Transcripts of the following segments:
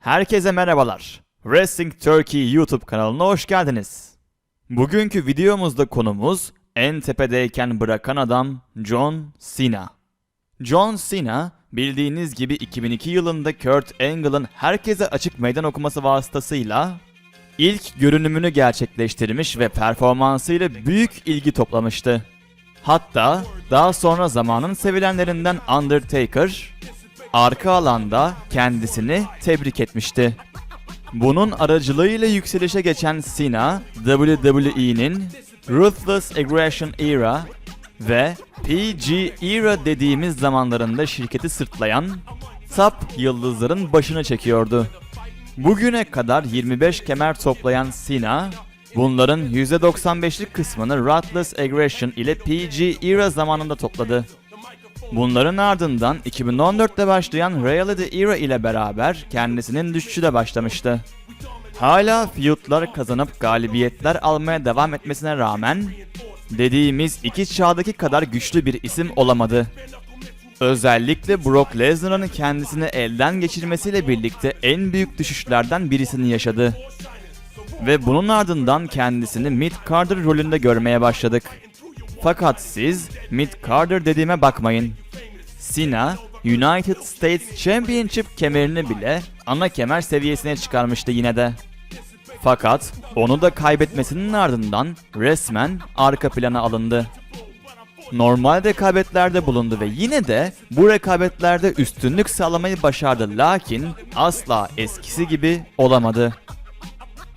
Herkese merhabalar. Wrestling Turkey YouTube kanalına hoş geldiniz. Bugünkü videomuzda konumuz en tepedeyken bırakan adam John Cena. John Cena bildiğiniz gibi 2002 yılında Kurt Angle'ın herkese açık meydan okuması vasıtasıyla ilk görünümünü gerçekleştirmiş ve performansıyla büyük ilgi toplamıştı. Hatta daha sonra zamanın sevilenlerinden Undertaker arka alanda kendisini tebrik etmişti. Bunun aracılığıyla yükselişe geçen Cena, WWE'nin Ruthless Aggression Era ve PG Era dediğimiz zamanlarında şirketi sırtlayan top yıldızların başını çekiyordu. Bugüne kadar 25 kemer toplayan Cena, bunların %95'lik kısmını Ruthless Aggression ile PG Era zamanında topladı. Bunların ardından 2014'te başlayan Reality Era ile beraber kendisinin düşüşü de başlamıştı. Hala feudlar kazanıp galibiyetler almaya devam etmesine rağmen dediğimiz iki çağdaki kadar güçlü bir isim olamadı. Özellikle Brock Lesnar'ın kendisini elden geçirmesiyle birlikte en büyük düşüşlerden birisini yaşadı. Ve bunun ardından kendisini Mid Carter rolünde görmeye başladık. Fakat siz Mid Carter dediğime bakmayın. Cena, United States Championship kemerini bile ana kemer seviyesine çıkarmıştı yine de. Fakat onu da kaybetmesinin ardından resmen arka plana alındı. Normal rekabetlerde bulundu ve yine de bu rekabetlerde üstünlük sağlamayı başardı lakin asla eskisi gibi olamadı.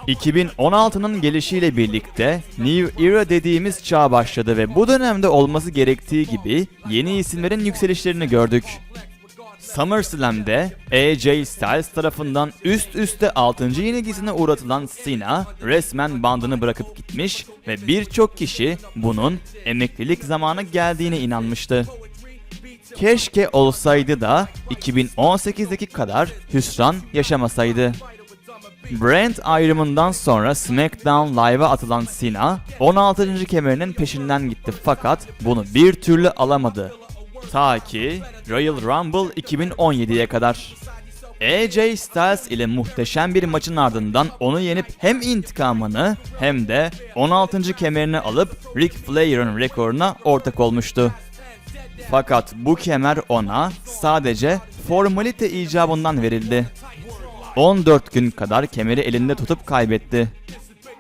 2016'nın gelişiyle birlikte New Era dediğimiz çağ başladı ve bu dönemde olması gerektiği gibi yeni isimlerin yükselişlerini gördük. SummerSlam'de AJ Styles tarafından üst üste 6. yenilgisine uğratılan Cena resmen bandını bırakıp gitmiş ve birçok kişi bunun emeklilik zamanı geldiğine inanmıştı. Keşke olsaydı da 2018'deki kadar hüsran yaşamasaydı. Brand ayrımından sonra SmackDown Live'a atılan Cena 16. kemerinin peşinden gitti fakat bunu bir türlü alamadı. Ta ki Royal Rumble 2017'ye kadar. AJ Styles ile muhteşem bir maçın ardından onu yenip hem intikamını hem de 16. kemerini alıp Ric Flair'ın rekoruna ortak olmuştu. Fakat bu kemer ona sadece formalite icabından verildi. 14 gün kadar kemeri elinde tutup kaybetti.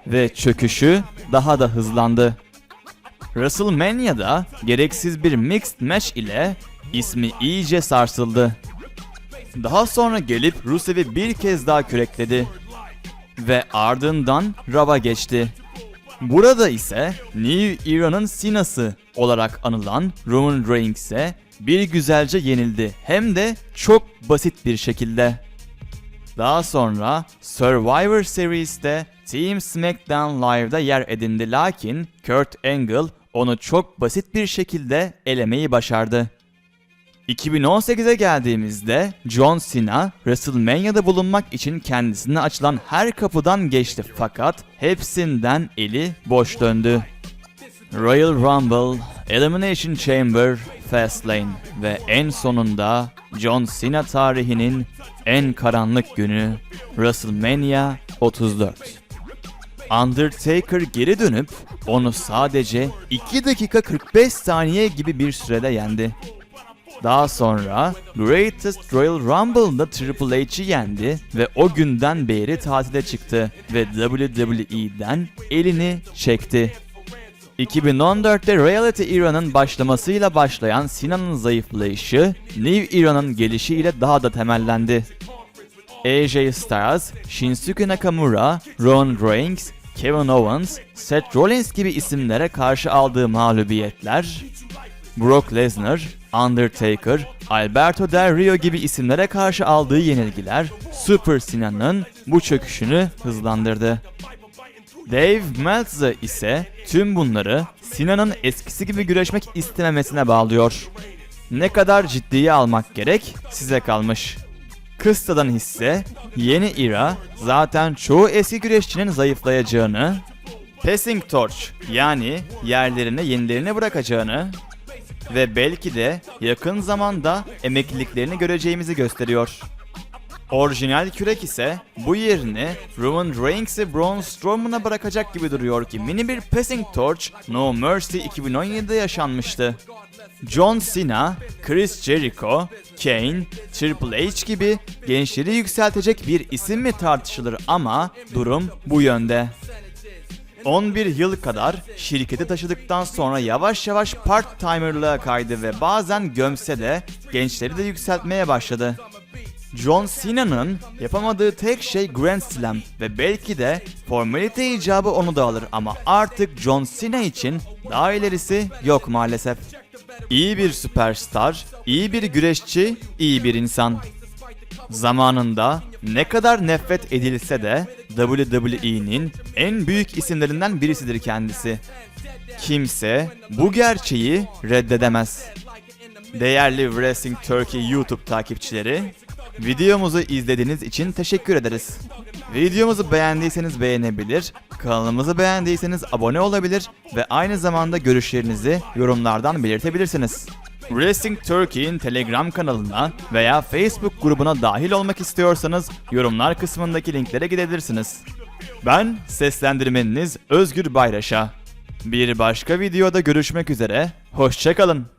Ve çöküşü daha da hızlandı. WrestleMania'da gereksiz bir mixed match ile ismi iyice sarsıldı. Daha sonra gelip Rusev'i bir kez daha kürekledi. Ve ardından Raw'a geçti. Burada ise New Era'nın Sinası olarak anılan Roman Reigns'e bir güzelce yenildi. Hem de çok basit bir şekilde. Daha sonra Survivor Series'te Team SmackDown Live'da yer edindi lakin Kurt Angle onu çok basit bir şekilde elemeyi başardı. 2018'e geldiğimizde John Cena WrestleMania'da bulunmak için kendisine açılan her kapıdan geçti fakat hepsinden eli boş döndü. Royal Rumble, Elimination Chamber, Fastlane ve en sonunda John Cena tarihinin en karanlık günü WrestleMania 34. Undertaker geri dönüp onu sadece 2 dakika 45 saniye gibi bir sürede yendi. Daha sonra Greatest Royal Rumble'da Triple H'i yendi ve o günden beri tatile çıktı ve WWE'den elini çekti. 2014'te Reality Era'nın başlamasıyla başlayan Cena'nın zayıflayışı, New Era'nın gelişiyle daha da temellendi. AJ Styles, Shinsuke Nakamura, Roman Reigns, Kevin Owens, Seth Rollins gibi isimlere karşı aldığı mağlubiyetler, Brock Lesnar, Undertaker, Alberto Del Rio gibi isimlere karşı aldığı yenilgiler Super Cena'nın bu çöküşünü hızlandırdı. Dave Meltzer ise tüm bunları Sina'nın eskisi gibi güreşmek istememesine bağlıyor. Ne kadar ciddiye almak gerek size kalmış. Kıstadan hisse yeni era zaten çoğu eski güreşçinin zayıflayacağını, passing torch yani yerlerine yenilerini bırakacağını ve belki de yakın zamanda emekliliklerini göreceğimizi gösteriyor. Orijinal kürek ise bu yerini Roman Reigns'i Braun Strowman'a bırakacak gibi duruyor ki mini bir passing torch No Mercy 2017'de yaşanmıştı. John Cena, Chris Jericho, Kane, Triple H gibi gençleri yükseltecek bir isim mi tartışılır ama durum bu yönde. 11 yıl kadar şirketi taşıdıktan sonra yavaş yavaş part-timer'lığa kaydı ve bazen gömse de gençleri de yükseltmeye başladı. John Cena'nın yapamadığı tek şey Grand Slam ve belki de formalite icabı onu da alır ama artık John Cena için daha ilerisi yok maalesef. İyi bir süperstar, iyi bir güreşçi, iyi bir insan. Zamanında ne kadar nefret edilse de WWE'nin en büyük isimlerinden birisidir kendisi. Kimse bu gerçeği reddedemez. Değerli Wrestling Turkey YouTube takipçileri, videomuzu izlediğiniz için teşekkür ederiz. Videomuzu beğendiyseniz beğenebilir, kanalımızı beğendiyseniz abone olabilir ve aynı zamanda görüşlerinizi yorumlardan belirtebilirsiniz. Wrestling Turkey'in Telegram kanalına veya Facebook grubuna dahil olmak istiyorsanız yorumlar kısmındaki linklere gidebilirsiniz. Ben seslendirmeniniz Özgür Bayraş'a. Bir başka videoda görüşmek üzere, hoşçakalın.